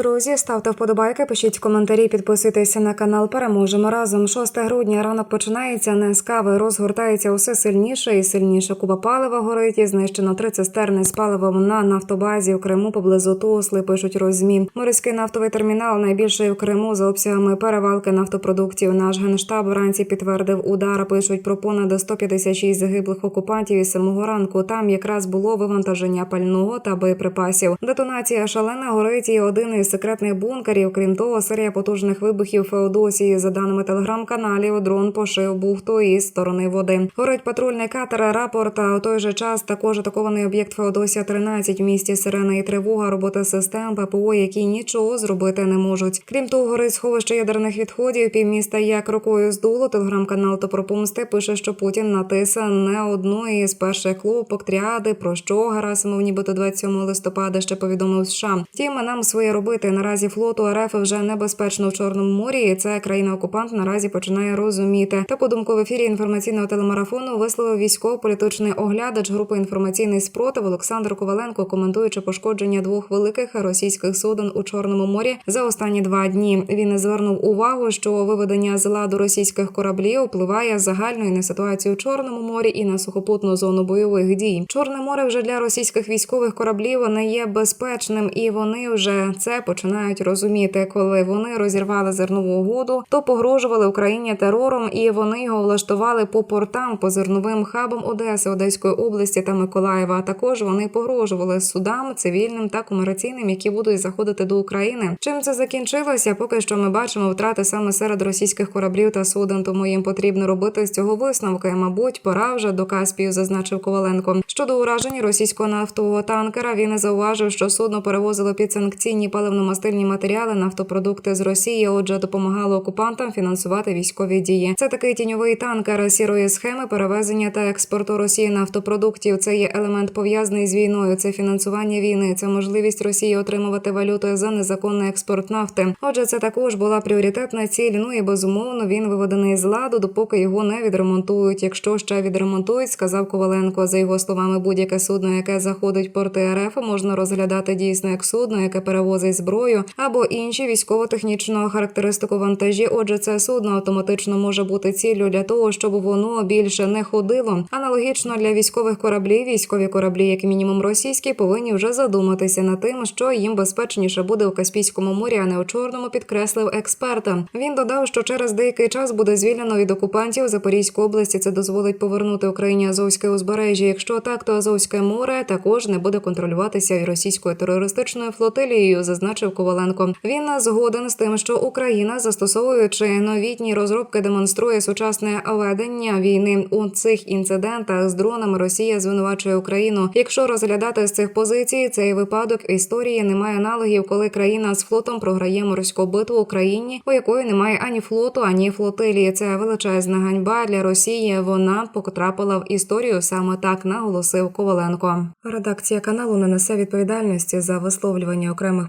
Друзі, ставте вподобайки, пишіть коментарі, підписуйтеся на канал. Переможемо разом. 6 грудня ранок починається. Не розгортається усе сильніше і сильніше. Куба палива горить і знищено три цистерни з паливом на нафтобазі в Криму поблизу Тусли. Пишуть розмі. Морський нафтовий термінал найбільший в Криму за обсягами перевалки нафтопродуктів. Наш генштаб вранці підтвердив удар. Пишуть про понад 156 загиблих окупантів із самого ранку. Там якраз було вивантаження пального та боєприпасів. Детонація шалена горить і один із секретних бункерів. Крім того, серія потужних вибухів Феодосії. За даними телеграм-каналів, дрон пошив бухту із сторони води. Горить патрульний катер. Рапорт. А у той же час також атакований об'єкт Феодосія 13 в місті Сирена і тривога. Робота систем ППО, які нічого зробити не можуть. Крім того, горить сховище ядерних відходів. Півміста як рукою здуло. Телеграм-канал Топропомсти пише, що Путін натисе не одну із перших клопок тріади. Про що Герасимов нібито 27 листопада ще повідомив США. Втім, нам своє робити. Наразі флоту РФ вже небезпечно в Чорному морі. і Це країна-окупант наразі починає розуміти. Таку думку в ефірі інформаційного телемарафону висловив військово-політичний оглядач групи інформаційний спротив Олександр Коваленко, коментуючи пошкодження двох великих російських суден у Чорному морі за останні два дні. Він звернув увагу, що виведення з ладу російських кораблів впливає загально і на ситуацію у Чорному морі і на сухопутну зону бойових дій. Чорне море вже для російських військових кораблів не є безпечним, і вони вже це починають розуміти. Коли вони розірвали зернову угоду, то погрожували Україні терором, і вони його влаштували по портам, по зерновим хабам Одеси, Одеської області та Миколаєва. А також вони погрожували судам цивільним та комерційним, які будуть заходити до України. Чим це закінчилося? Поки що ми бачимо втрати саме серед російських кораблів та суден. Тому їм потрібно робити з цього висновки. Мабуть, пора вже до Каспію, зазначив Коваленко. Щодо уражень російського нафтового танкера, він зауважив, що судно перевозило підсанкційні паливно-мастильні матеріали, нафтопродукти з Росії. Отже, допомагало окупантам фінансувати військові дії. Це такий тіньовий танкер сірої схеми перевезення та експорту Росії нафтопродуктів. Це є елемент пов'язаний з війною. Це фінансування війни. Це можливість Росії отримувати валюту за незаконний експорт нафти. Отже, це також була пріоритетна ціль. Ну і безумовно він виведений з ладу, допоки його не відремонтують. Якщо ще відремонтують, сказав Коваленко. За його словами, будь-яке судно, яке заходить в порти РФ, можна розглядати дійсно як судно, яке перевозить зброю або інші військово-технічну характеристику вантажі. Отже, це судно автоматично може бути ціллю для того, щоб воно більше не ходило. Аналогічно для військових кораблів, військові кораблі, як мінімум російські, повинні вже задуматися над тим, що їм безпечніше буде у Каспійському морі, а не у чорному, підкреслив експерт. Він додав, що через деякий час буде звільнено від окупантів Запорізьку області. Це дозволить повернути Україні Азовське узбережжя. Якщо так, то Азовське море також не буде контролюватися і російською терористичною флотилією, зазначив Коваленко. Він згоден з тим, що Україна, застосовуючи новітні розробки, демонструє сучасне ведення війни у цих інцидентах з дронами. Росія звинувачує Україну. Якщо розглядати з цих позицій, цей випадок в історії немає аналогів, коли країна з флотом програє морську битву Україні, у якої немає ані флоту, ані флотилії. Це величезна ганьба для Росії. Вона потрапила в історію саме так, наголосив Коваленко. Редакція каналу не несе відповідальності за висловлювання окремих